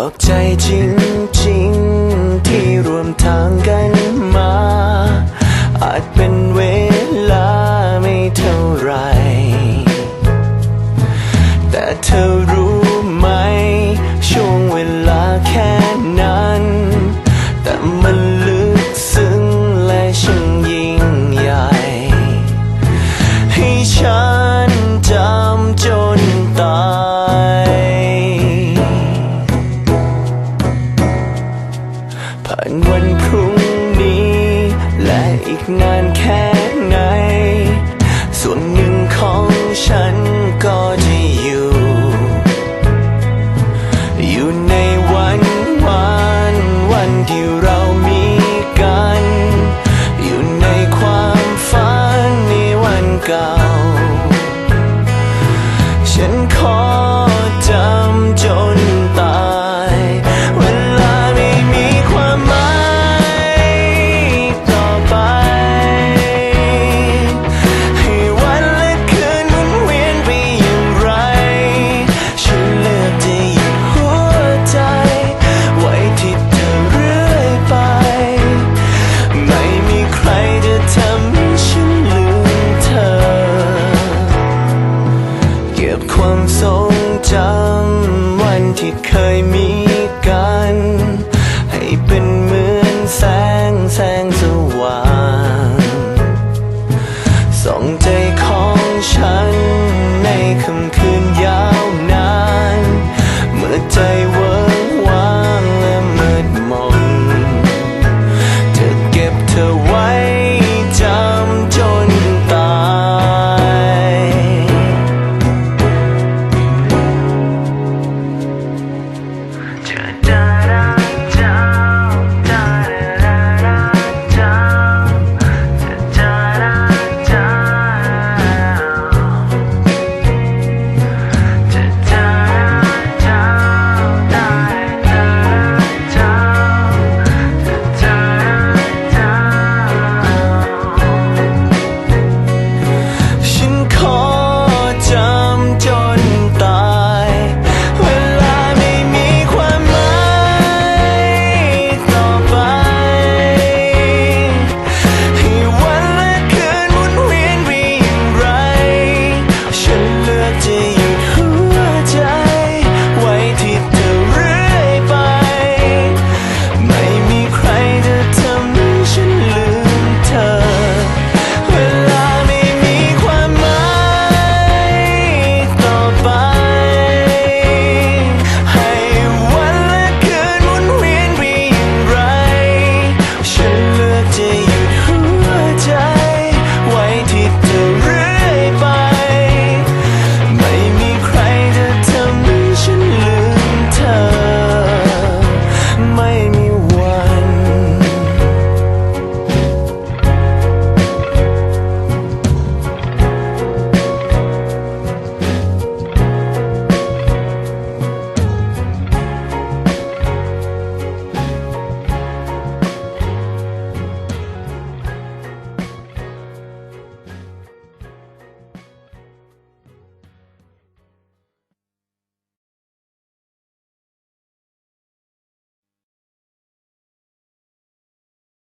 ขอบใจจริง อีกนานแค่ไหน ส่วนหนึ่งของฉันก็จะอยู่ อยู่ในวันวันวันที่เรามีกัน อยู่ในความฝันในวันเก่า ฉันขอจำจน บความทรงจำวันที่เคยมีกัน ให้เป็นเหมือนแสงแสงสว